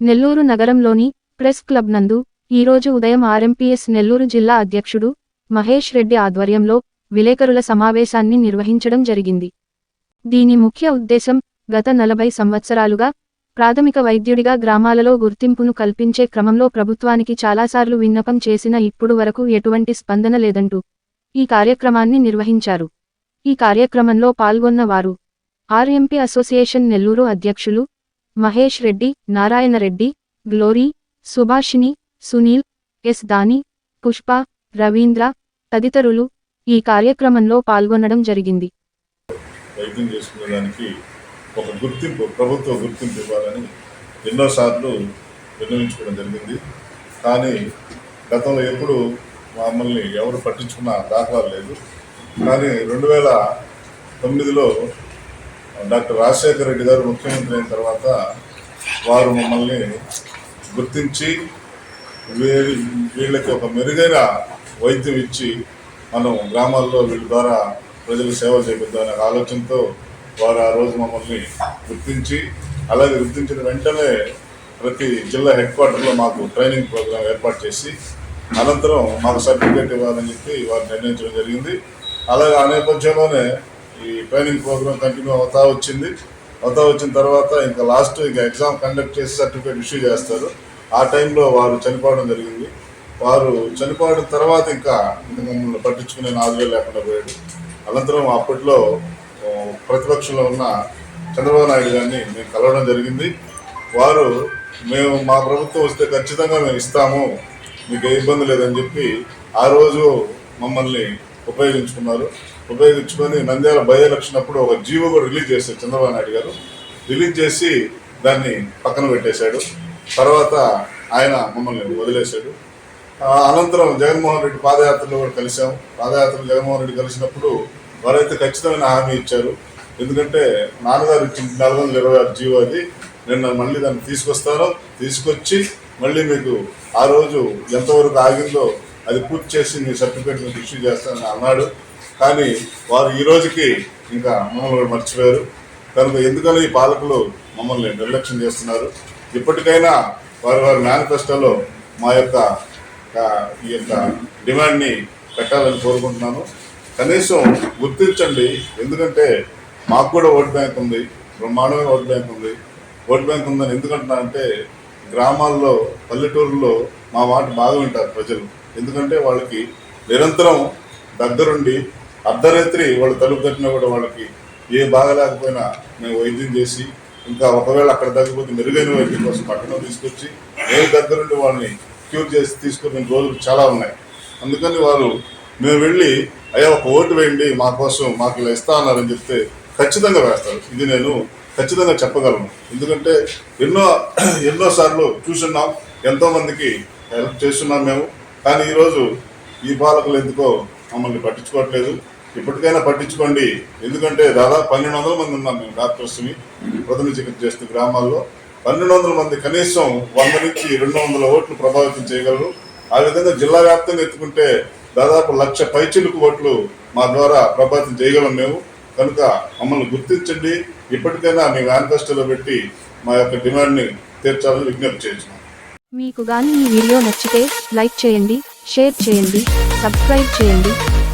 నెల్లూరు నగరంలోని press club నందు ఈరోజు ఉదయం ఆర్ఎంపీఎస్ నెల్లూరు జిల్లా అధ్యక్షుడు మహేష్ రెడ్డి ఆధ్వర్యంలో విలేకరుల సమావేశాన్ని నిర్వహించడం జరిగింది. దీని ముఖ్య ఉద్దేశం గత నలభై సంవత్సరాలుగా ప్రాథమిక వైద్యుడిగా గ్రామాలలో గుర్తింపును కల్పించే క్రమంలో ప్రభుత్వానికి చాలాసార్లు విన్నపం చేసిన ఇప్పుడు వరకు ఎటువంటి స్పందన లేదంటూ ఈ కార్యక్రమాన్ని నిర్వహించారు. ఈ కార్యక్రమంలో పాల్గొన్న వారు ఆర్ఎంపీ అసోసియేషన్ నెల్లూరు అధ్యక్షులు మహేష్ రెడ్డి నారాయణరెడ్డి గ్లోరీ సుభాషిణి సునీల్ ఎస్ దాని పుష్ప రవీంద్ర తదితరులు ఈ కార్యక్రమంలో పాల్గొనడం జరిగింది. వైద్యం చేసుకునే దానికి ఒక గుర్తింపు ప్రభుత్వ గుర్తింపు ఇవ్వాలని ఎన్నోసార్లు విన్నవించుకోవడం జరిగింది. కానీ గతంలో ఎప్పుడు మమ్మల్ని ఎవరు పట్టించుకున్న దాఖలా లేదు. కానీ రెండు వేల తొమ్మిదిలో డాక్టర్ రాజశేఖర రెడ్డి గారు ముఖ్యమంత్రి అయిన తర్వాత వారు మమ్మల్ని గుర్తించి వీ- వీళ్ళకి ఒక మెరుగైన వైద్యం ఇచ్చి మనం గ్రామాల్లో వీళ్ళ ద్వారా ప్రజలు సేవ చేపిద్దామనే ఆలోచనతో వారు ఆ రోజు మమ్మల్ని గుర్తించి అలాగే గుర్తించిన వెంటనే ప్రతి జిల్లా హెడ్ క్వార్టర్లో మాకు ట్రైనింగ్ ప్రోగ్రాం ఏర్పాటు చేసి అనంతరం మాకు సర్టిఫికేట్ ఇవ్వాలని చెప్పి వారు నిర్ణయించడం జరిగింది. అలాగే ఆ నేపథ్యంలోనే ఈ ట్రైనింగ్ ప్రోగ్రామ్ కంటిన్యూ అవుతా వచ్చింది. అవుతా వచ్చిన తర్వాత ఇంకా లాస్ట్ ఇంకా ఎగ్జామ్ కండక్ట్ చేసి సర్టిఫికేట్ ఇష్యూ చేస్తారు. ఆ టైంలో వారు చనిపోవడం జరిగింది. వారు చనిపోవడం తర్వాత ఇంకా మమ్మల్ని పట్టించుకునే నాదులే లేకుండా పోయాడు. అనంతరం అప్పట్లో ప్రతిపక్షంలో ఉన్న చంద్రబాబు నాయుడు గారిని మేము కలవడం జరిగింది. వారు మేము మా ప్రభుత్వం వస్తే ఖచ్చితంగా మేము ఇస్తాము. మీకు ఏ ఇబ్బంది లేదని చెప్పి ఆ రోజు మమ్మల్ని ఉపయోగించుకున్నారు. ఉపయోగించుకొని నంద్యాల బై ఎలక్షన్ అప్పుడు ఒక జీవో కూడా రిలీజ్ చేశారు చంద్రబాబు నాయుడు గారు. రిలీజ్ చేసి దాన్ని పక్కన పెట్టేశాడు. తర్వాత ఆయన మమ్మల్ని వదిలేశాడు. అనంతరం జగన్మోహన్ రెడ్డి పాదయాత్రలో కూడా కలిసాం పాదయాత్రలో జగన్మోహన్ రెడ్డి కలిసినప్పుడు వారైతే ఖచ్చితమైన హామీ ఇచ్చారు. ఎందుకంటే నాన్నగారు ఇచ్చిన నాలుగు వందల ఇరవై ఆరు జీవో అది. నిన్న మళ్ళీ దాన్ని తీసుకొస్తాను. తీసుకొచ్చి మళ్ళీ మీకు ఆ రోజు ఎంతవరకు ఆగిందో అది పూర్తి చేసి మీ సర్టిఫికేట్ మీకు ఇష్యూ చేస్తానని అన్నాడు. కానీ వారు ఈ రోజుకి ఇంకా మమ్మల్ని మర్చిపోయారు. కనుక ఎందుకని ఈ పాలకులు మమ్మల్ని నిర్లక్ష్యం చేస్తున్నారు? ఇప్పటికైనా వారి వారి మేనిఫెస్టోలో మా యొక్క ఈ యొక్క డిమాండ్ని పెట్టాలని కోరుకుంటున్నాను. కనీసం గుర్తించండి ఎందుకంటే మాకు కూడా ఓట్ బ్యాంక్ ఉంది బ్రహ్మాండమైన ఓట్ బ్యాంక్ ఉంది. ఓట్ బ్యాంక్ ఉందని ఎందుకంటున్నానంటే గ్రామాల్లో పల్లెటూరులో మా మాట బాగా వింటారు ప్రజలు. ఎందుకంటే వాళ్ళకి నిరంతరం దగ్గరుండి అర్ధరాత్రి వాళ్ళు తలుపు తట్టినా కూడా వాళ్ళకి ఏ బాగలేకపోయినా మేము వైద్యం చేసి ఇంకా ఒకవేళ అక్కడ తగ్గిపోతే మెరుగైన వైద్యం కోసం పట్టణం తీసుకొచ్చి మేము దగ్గరుండి వాళ్ళని క్యూర్ చేసి తీసుకున్న రోజులు చాలా ఉన్నాయి. అందుకని వారు మేము వెళ్ళి అయ్యా ఒక ఓటు వేయండి మా కోసం మాకు ఇలా ఇస్తా అన్నారని చెప్తే ఖచ్చితంగా వేస్తారు. ఇది నేను ఖచ్చితంగా చెప్పగలను. ఎందుకంటే ఎన్నో ఎన్నో సార్లు చూస్తున్నాం ఎంతోమందికి హెల్ప్ చేస్తున్నాం మేము. కానీ ఈరోజు ఈ పాలకులు ఎందుకో మమ్మల్ని పట్టించుకోవట్లేదు. ఇప్పటికైనా పట్టించుకోండి. ఎందుకంటే దాదాపు పన్నెండు వందల మంది ఉన్నాం మేము డాక్టర్స్ని ప్రథమ చికిత్స చేస్తున్న గ్రామాల్లో. పన్నెండు వందల మంది కనీసం వంద నుంచి రెండు వందల ఓట్లు ప్రభావితం చేయగలరు. ఆ విధంగా జిల్లా వ్యాప్తంగా ఎత్తుకుంటే దాదాపు లక్ష పైచిలుకు ఓట్లు మా ద్వారా ప్రభావితం చేయగలం మేము. కనుక మమ్మల్ని గుర్తించండి. ఇప్పటికైనా మీ మేనిఫెస్టోలో పెట్టి మా యొక్క డిమాండ్ని తీర్చాలని విజ్ఞప్తి చేస్తున్నాం. మీకు గాని ఈ వీడియో నచ్చితే లైక్ చేయండి షేర్ చేయండి సబ్స్క్రైబ్ చేయండి.